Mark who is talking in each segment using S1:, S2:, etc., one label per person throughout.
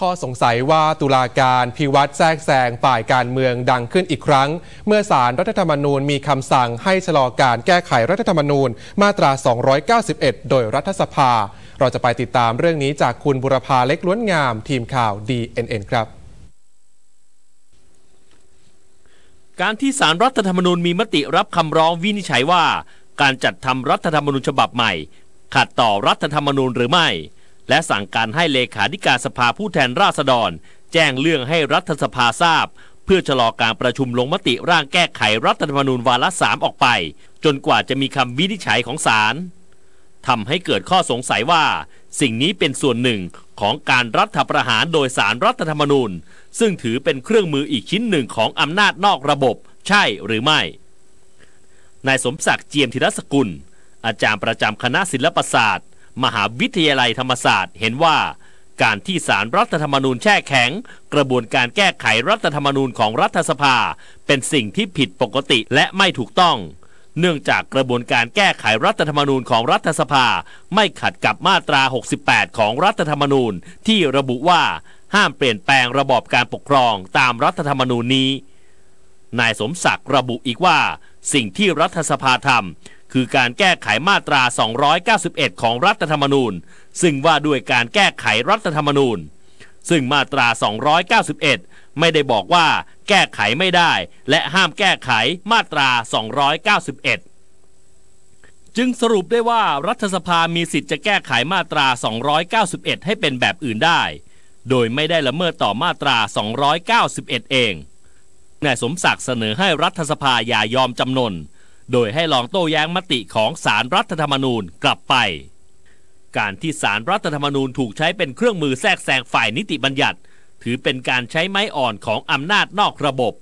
S1: ข้อสงสัยว่าตุลาการพิวัตรแทรกแซงฝ่ายการเมืองดังขึ้นอีกครั้ง เมื่อสารรัฐธรรมนูญมีคำสั่งให้ชะลอการแก้ไขรัฐธรรมนูญมาตรา 291 โดยรัฐสภา เราจะไปติดตามเรื่องนี้จากคุณบุรพาเล็กล้วนงาม ทีมข่าว DNN ครับ
S2: การที่สารรัฐธรรมนูญมีมติรับคำร้องวินิจฉัยว่า การจัดทำรัฐธรรมนูญฉบับใหม่ ขัดต่อรัฐธรรมนูญหรือไม่ และสั่งการให้เลขาธิการสภาผู้แทนราษฎร แจ้งเรื่องให้รัฐสภาทราบ เพื่อชะลอการประชุมลงมติร่างแก้ไขรัฐธรรมนูญวาระสามออกไป จนกว่าจะมีคำวินิจฉัยของศาลทำให้เกิดข้อสงสัยว่า สิ่งนี้เป็นส่วนหนึ่งของการรัฐประหารโดยสารรัฐธรรมนูญ ซึ่งถือเป็นเครื่องมืออีกชิ้นหนึ่งของอำนาจนอกระบบ ใช่หรือไม่นายสมศักดิ์เจียมธีรสกุล อาจารย์ประจำคณะศิลปศาสตร์ มหาวิทยาลัยธรรมศาสตร์ เห็นว่าการที่สารรัฐธรรมนูญแช่แข็ง กระบวนการแก้ไขรัฐธรรมนูญของรัฐสภา เป็นสิ่งที่ผิดปกติและไม่ถูกต้อง เนื่องจากกระบวนการแก้ไขรัฐธรรมนูญของรัฐสภา ไม่ขัดกับมาตรา 68 ของรัฐธรรมนูญที่ระบุว่าห้ามเปลี่ยนแปลงระบอบการปกครองตามรัฐธรรมนูญนี้ นายสมศักดิ์ระบุอีกว่า สิ่งที่รัฐสภาทำ คือการแก้ไขมาตรา 291 ของรัฐธรรมนูญ ซึ่งว่าด้วยการแก้ไขรัฐธรรมนูญ ซึ่งมาตรา 291 ไม่ได้บอกว่าแก้ไขไม่ได้ และห้ามแก้ไขมาตรา 291 จึงสรุปได้ว่ารัฐสภามีสิทธิ์จะแก้ไขมาตรา 291 ให้เป็นแบบอื่นได้ โดยไม่ได้ละเมิดต่อมาตรา 291 เองนายสมศักดิ์เสนอให้รัฐสภาอย่ายอมจำนน โดยให้ลองโต้แย้งมติของสารรัฐธรรมนูญกลับไป การที่สารรัฐธรรมนูญถูกใช้เป็นเครื่องมือแทรกแซงฝ่ายนิติบัญญัติ ถือเป็นการใช้ไม้อ่อนของอำนาจนอกระบบ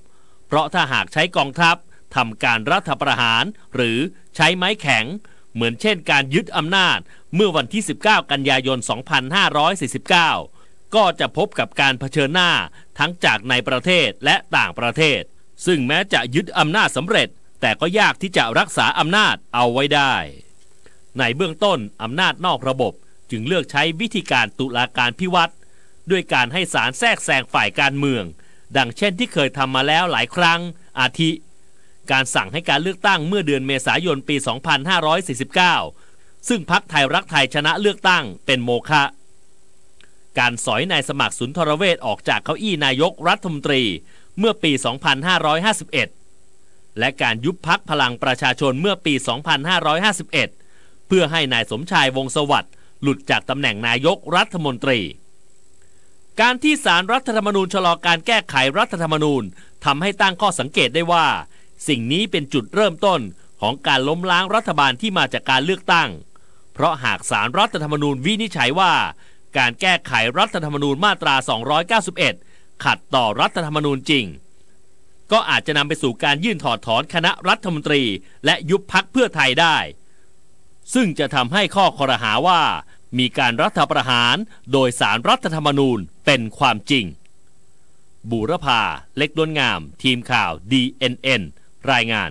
S2: เพราะถ้าหากใช้กองทัพทำการรัฐประหาร หรือใช้ไม้แข็ง เหมือนเช่นการยึดอำนาจเมื่อวันที่ 19 กันยายน 2549 ก็จะพบกับการเผชิญหน้าทั้งจากในประเทศและต่างประเทศ ซึ่งแม้จะยึดอำนาจสำเร็จ แต่ก็ยากที่จะรักษาอำนาจเอาไว้ได้ ในเบื้องต้นอำนาจนอกระบบจึงเลือกใช้วิธีการตุลาการพิวัตรด้วยการให้ศาลแทรกแซงฝ่ายการเมือง ดังเช่นที่เคยทำมาแล้วหลายครั้ง อาทิ การสั่งให้การเลือกตั้งเมื่อเดือนเมษายนปี 2549 ซึ่งพักไทยรักไทยชนะเลือกตั้งเป็นโมฆะการสอยนายสมัครสุนทรเวชออกจากเก้าอี้นายกรัฐมนตรีเมื่อปี 2551 และการยุบพักพลังประชาชนเมื่อปี 2551 เพื่อให้นายสมชายวงศ์สวัสดิ์หลุดจากตำแหน่งนายกรัฐมนตรี การที่สารรัฐธรรมนูญชะลอการแก้ไขรัฐธรรมนูญทำให้ตั้งข้อสังเกตได้ว่า สิ่งนี้เป็นจุดเริ่มต้นของการล้มล้างรัฐบาลที่มาจากการเลือกตั้ง เพราะหากสารรัฐธรรมนูญวินิจฉัยว่า การแก้ไขรัฐธรรมนูญมาตรา 291 ขัดต่อรัฐธรรมนูญจริง ก็อาจจะนำไปสู่การยื่นถอดถอนคณะรัฐมนตรี และยุบพักเพื่อไทยได้ ซึ่งจะทำให้ข้อคอรหาว่า มีการรัฐประหารโดยสารรัฐธรรมนูญเป็นความจริง บูรพาเล็กดวนงาม ทีมข่าว DNN รายงาน